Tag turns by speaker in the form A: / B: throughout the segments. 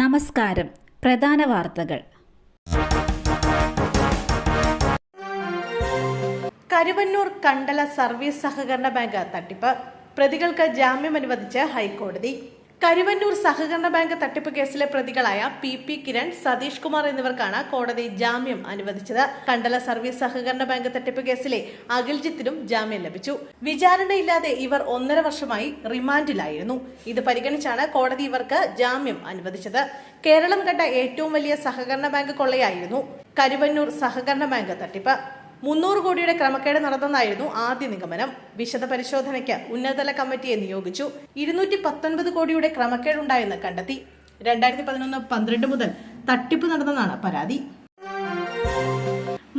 A: നമസ്കാരം. പ്രധാന വാർത്തകൾ.
B: കരുവന്നൂർ കണ്ടല സർവീസ് സഹകരണ ബാങ്ക് തട്ടിപ്പ്. പ്രതികൾക്ക് ജാമ്യം അനുവദിച്ച് ഹൈക്കോടതി. കരുവന്നൂർ സഹകരണ ബാങ്ക് തട്ടിപ്പ് കേസിലെ പ്രതികളായ പി പി കിരൺ സതീഷ് കുമാർ എന്നിവർക്കാണ് കോടതി ജാമ്യം അനുവദിച്ചത്. കണ്ടല സർവീസ് സഹകരണ ബാങ്ക് തട്ടിപ്പ് കേസിലെ അഖിൽജിത്തിനും ജാമ്യം ലഭിച്ചു. വിചാരണയില്ലാതെ ഇവർ ഒന്നര വർഷമായി റിമാൻഡിലായിരുന്നു. ഇത് പരിഗണിച്ചാണ് കോടതി ഇവർക്ക് ജാമ്യം അനുവദിച്ചത്. കേരളം കണ്ട ഏറ്റവും വലിയ സഹകരണ ബാങ്ക് കൊള്ളയായിരുന്നു കരുവന്നൂർ സഹകരണ ബാങ്ക് തട്ടിപ്പ്. മുന്നൂറ് കോടിയുടെ ക്രമക്കേട് നടന്നെന്നായിരുന്നു ആദ്യ നിഗമനം. വിശദ പരിശോധനയ്ക്ക് ഉന്നതതല കമ്മിറ്റിയെ നിയോഗിച്ചു. ഇരുന്നൂറ്റി പത്തൊൻപത് കോടിയുടെ ക്രമക്കേടുണ്ടായെന്ന് കണ്ടെത്തി. രണ്ടായിരത്തി പതിനൊന്ന് പന്ത്രണ്ട് മുതൽ തട്ടിപ്പ് നടന്നെന്നാണ് പരാതി.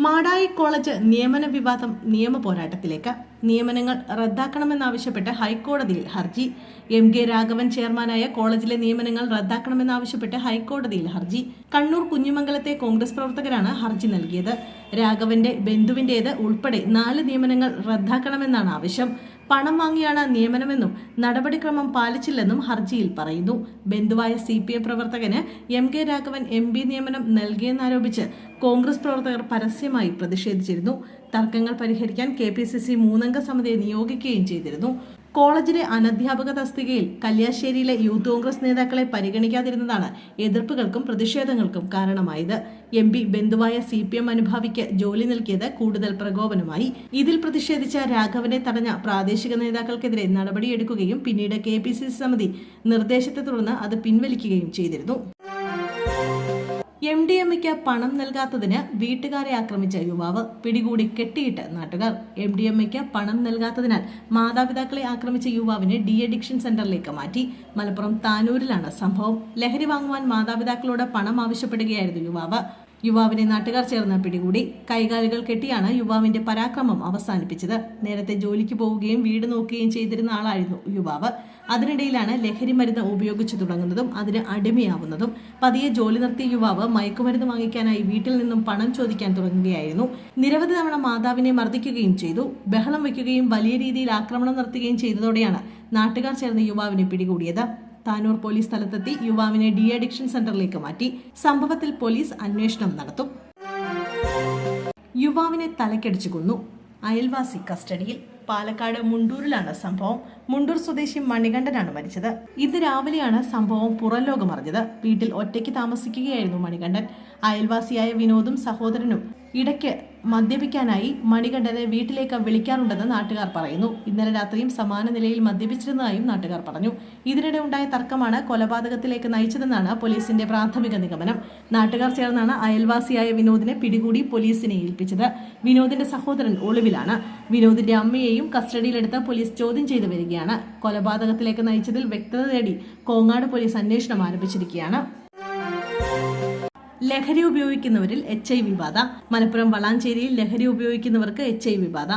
B: മാടായി കോളേജ് നിയമന വിവാദം നിയമ പോരാട്ടത്തിലേക്ക്. നിയമനങ്ങൾ റദ്ദാക്കണമെന്നാവശ്യപ്പെട്ട് ഹൈക്കോടതിയിൽ ഹർജി. എം കെ രാഘവൻ ചെയർമാനായ കോളേജിലെ നിയമനങ്ങൾ റദ്ദാക്കണമെന്നാവശ്യപ്പെട്ട് ഹൈക്കോടതിയിൽ ഹർജി. കണ്ണൂർ കുഞ്ഞുമംഗലത്തെ കോൺഗ്രസ് പ്രവർത്തകരാണ് ഹർജി നൽകിയത്. രാഘവന്റെ ബന്ധുവിന്റേത് ഉൾപ്പെടെ നാല് നിയമനങ്ങൾ റദ്ദാക്കണമെന്നാണ് ആവശ്യം. പണം വാങ്ങിയാണ് നിയമനമെന്നും നടപടിക്രമം പാലിച്ചില്ലെന്നും ഹർജിയിൽ പറയുന്നു. ബന്ധുവായ C P M പ്രവർത്തകന് M K Raghavan M P നിയമനം നൽകിയെന്നാരോപിച്ച് കോൺഗ്രസ് പ്രവർത്തകർ പരസ്യമായി പ്രതിഷേധിച്ചിരുന്നു. തർക്കങ്ങൾ പരിഹരിക്കാൻ കെ പി സി സി മൂന്നംഗ സമിതിയെ നിയോഗിക്കുകയും ചെയ്തിരുന്നു. കോളേജിലെ അനധ്യാപക തസ്തികയിൽ കല്യാശ്ശേരിയിലെ യൂത്ത് കോൺഗ്രസ് നേതാക്കളെ പരിഗണിക്കാതിരുന്നതാണ് എതിർപ്പുകൾക്കും പ്രതിഷേധങ്ങൾക്കും കാരണമായത്. എം പി ബന്ധുവായ സി പി എം അനുഭാവിക്ക് ജോലി നൽകിയത് കൂടുതൽ പ്രകോപനമായി. ഇതിൽ പ്രതിഷേധിച്ച രാഘവനെ തടഞ്ഞ പ്രാദേശിക നേതാക്കൾക്കെതിരെ നടപടിയെടുക്കുകയും പിന്നീട് കെ പി സി സി സമിതി നിർദ്ദേശത്തെ തുടർന്ന് അത് പിൻവലിക്കുകയും ചെയ്തിരുന്നു. എം ഡി എമ്മയ്ക്ക് പണം നൽകാത്തതിന് വീട്ടുകാരെ ആക്രമിച്ച യുവാവ് പിടികൂടി കെട്ടിയിട്ട് നാട്ടുകാർ. എം ഡി എമ്മയ്ക്ക് പണം നൽകാത്തതിനാൽ മാതാപിതാക്കളെ ആക്രമിച്ച യുവാവിനെ ഡി അഡിക്ഷൻ സെന്ററിലേക്ക് മാറ്റി. മലപ്പുറം താനൂരിലാണ് സംഭവം. ലഹരി വാങ്ങുവാൻ മാതാപിതാക്കളോട് പണം ആവശ്യപ്പെടുകയായിരുന്നു യുവാവ്. യുവാവിനെ നാട്ടുകാർ ചേർന്ന് പിടികൂടി കൈകാലുകൾ കെട്ടിയാണ് യുവാവിന്റെ പരാക്രമം അവസാനിപ്പിച്ചത്. നേരത്തെ ജോലിക്ക് പോവുകയും വീട് നോക്കുകയും ചെയ്തിരുന്ന ആളായിരുന്നു യുവാവ്. അതിനിടയിലാണ് ലഹരി മരുന്ന് ഉപയോഗിച്ചു തുടങ്ങുന്നതും അതിന് അടിമയാവുന്നതും. പതിയെ ജോലി നിർത്തിയ യുവാവ് മയക്കുമരുന്ന് വാങ്ങിക്കാനായി വീട്ടിൽ നിന്നും പണം ചോദിക്കാൻ തുടങ്ങുകയായിരുന്നു. നിരവധി തവണ മാതാവിനെ മർദ്ദിക്കുകയും ചെയ്തു. ബഹളം വയ്ക്കുകയും വലിയ രീതിയിൽ ആക്രമണം നടത്തുകയും ചെയ്തതോടെയാണ് നാട്ടുകാർ ചേർന്ന് യുവാവിനെ പിടികൂടിയത്. താനൂർ പോലീസ് സ്ഥലത്തെത്തി യുവാവിനെ ഡി അഡിക്ഷൻ സെന്ററിലേക്ക് മാറ്റി. സംഭവത്തിൽ പോലീസ് അന്വേഷണം നടത്തും. യുവാവിനെ തലക്കടിച്ചു കൊന്നു. അയൽവാസി കസ്റ്റഡിയിൽ. പാലക്കാട് മുണ്ടൂരിലാണ് സംഭവം. മുണ്ടൂർ സ്വദേശി മണികണ്ഠനാണ് മരിച്ചത്. ഇന്ന് രാവിലെയാണ് സംഭവം പുറംലോകം അറിഞ്ഞത്. വീട്ടിൽ ഒറ്റയ്ക്ക് താമസിക്കുകയായിരുന്നു മണികണ്ഠൻ. അയൽവാസിയായ വിനോദും സഹോദരനും ഇടയ്ക്ക് മദ്യപിക്കാനായി മണികണ്ഠനെ വീട്ടിലേക്ക് വിളിക്കാറുണ്ടെന്ന് നാട്ടുകാർ പറയുന്നു. ഇന്നലെ രാത്രിയും സമാന നിലയിൽ മദ്യപിച്ചിരുന്നതായും നാട്ടുകാർ പറഞ്ഞു. ഇതിനിടെ ഉണ്ടായ തർക്കമാണ് കൊലപാതകത്തിലേക്ക് നയിച്ചതെന്നാണ് പോലീസിന്റെ പ്രാഥമിക നിഗമനം. നാട്ടുകാർ ചേർന്നാണ് അയൽവാസിയായ വിനോദിനെ പിടികൂടി പോലീസിനെ ഏൽപ്പിച്ചത്. വിനോദിന്റെ സഹോദരൻ ഒളിവിലാണ്. വിനോദിന്റെ അമ്മയെയും കസ്റ്റഡിയിലെടുത്ത് പോലീസ് ചോദ്യം ചെയ്തു വരികയാണ്. കൊലപാതകത്തിലേക്ക് നയിച്ചതിൽ വ്യക്തത തേടി കോങ്ങാട് പോലീസ് അന്വേഷണം ആരംഭിച്ചിരിക്കുകയാണ്. ലഹരി ഉപയോഗിക്കുന്നവരിൽ എച്ച് ഐ വി ബാധ. മലപ്പുറം വളാഞ്ചേരിയിൽ ലഹരി ഉപയോഗിക്കുന്നവർക്ക് എച്ച് ഐ വി ബാധ.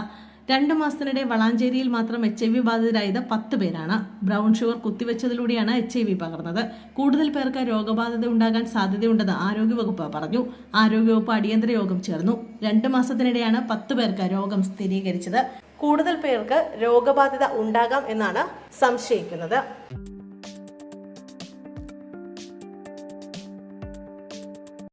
B: രണ്ട് മാസത്തിനിടെ വളാഞ്ചേരിയിൽ മാത്രം എച്ച് ഐ വി ബാധിതരായത് പത്ത് പേരാണ്. ബ്രൗൺ ഷുഗർ കുത്തിവെച്ചതിലൂടെയാണ് എച്ച് ഐ വി പകർന്നത്. കൂടുതൽ പേർക്ക് രോഗബാധിത ഉണ്ടാകാൻ സാധ്യതയുണ്ടെന്ന് ആരോഗ്യവകുപ്പ് പറഞ്ഞു. ആരോഗ്യവകുപ്പ് അടിയന്തര യോഗം ചേർന്നു. രണ്ട് മാസത്തിനിടെയാണ് പത്ത് പേർക്ക് രോഗം സ്ഥിരീകരിച്ചത്. കൂടുതൽ പേർക്ക് രോഗബാധിത ഉണ്ടാകാം എന്നാണ് സംശയിക്കുന്നത്.